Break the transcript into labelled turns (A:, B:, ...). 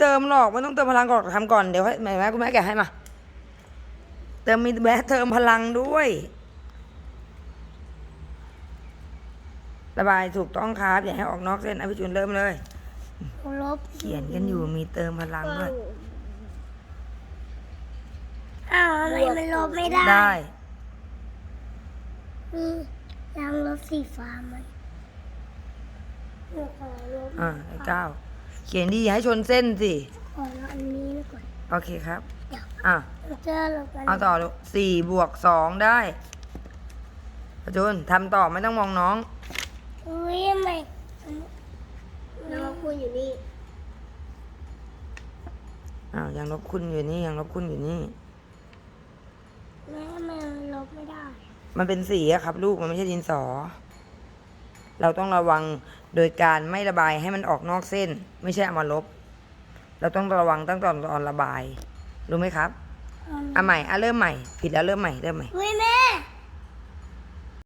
A: เติมหรอกไม่ต้องเติมพลังก่อนทำก่อนเดี๋ยวให้แม่แม่คุณแม่แกะให้มาเติมมีแม่เติมพลังด้วย ระบายถูกต้องครับอย่าให้ออกนอกเส้นอภิจุนเริ่มเลย
B: ลบ
A: เขียนกันอยู่มีเติมพลังด้วย
B: อ้าวทำไมมันลบไม่ได้
A: ได้
B: นี่ยังลบสีฟ้าไหมหนูขอลบ
A: อ่าได้เก้า เขียนดีอย่าให้ชนเส้นสิ
B: ขอลบอันนี้ก่อน
A: โอเคครับ
B: เดี๋ยว
A: อะ
B: เราจะลบอัน
A: เอาต่อลูกสี่บวกสองได้อจุนทำต่อไม่ต้องมองน้อง
B: อุ้ยทำไมน้องคุณอยู่นี่
A: อ้าวยังลบคุณอยู่นี่ยังลบคุณอยู่นี่
B: แม่ทำไมมันลบไม่ได้
A: มันเป็นสีอะครับ ลูกมันไม่ใช่ดินสอ เราต้องระวัง โดยการไม่ระบายให้มันออกนอกเส้น ไม่ใช่เอามาลบ เราต้องระวังตั้งแต่ตอนระบาย รู้ไหมครับอะใหม่อะเริ่มใหม่ ผิดแล้วเริ่มใหม่เริ่มใหม่
B: อุ้ยแม่